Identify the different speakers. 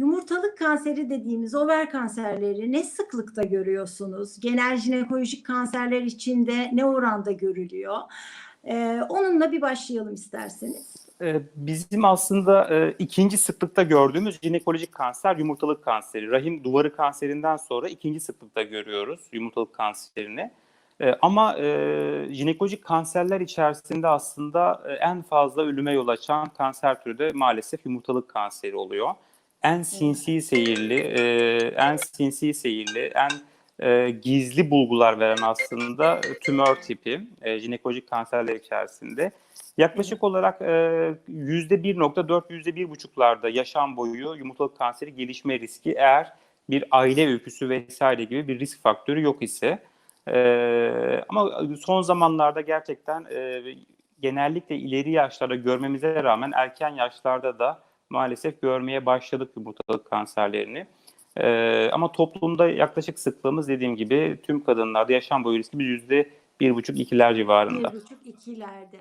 Speaker 1: yumurtalık kanseri dediğimiz over kanserleri ne sıklıkta görüyorsunuz? Genel jinekolojik kanserler içinde ne oranda görülüyor? Ee, onunla bir başlayalım isterseniz.
Speaker 2: Ee, Bizim aslında e, ikinci sıklıkta gördüğümüz jinekolojik kanser yumurtalık kanseri. Rahim duvarı kanserinden sonra ikinci sıklıkta görüyoruz yumurtalık kanserini. Ee, Ama e, jinekolojik kanserler içerisinde aslında e, en fazla ölüme yol açan kanser türü de maalesef yumurtalık kanseri oluyor. En sinsi seyirli, e, en sinsi seyirli, en e, gizli bulgular veren aslında tümör tipi e, jinekolojik kanserler içerisinde. Yaklaşık olarak e, %1.4, %1.5'larda yaşam boyu yumurtalık kanseri gelişme riski eğer bir aile öyküsü vesaire gibi bir risk faktörü yok ise. E, ama son zamanlarda gerçekten e, genellikle ileri yaşlarda görmemize rağmen erken yaşlarda da maalesef görmeye başladık yumurtalık kanserlerini. E, ama toplumda yaklaşık sıklığımız dediğim gibi tüm kadınlarda yaşam boyu riskimiz yüzde bir buçuk ikiler civarında.
Speaker 1: Bir buçuk ikilerde.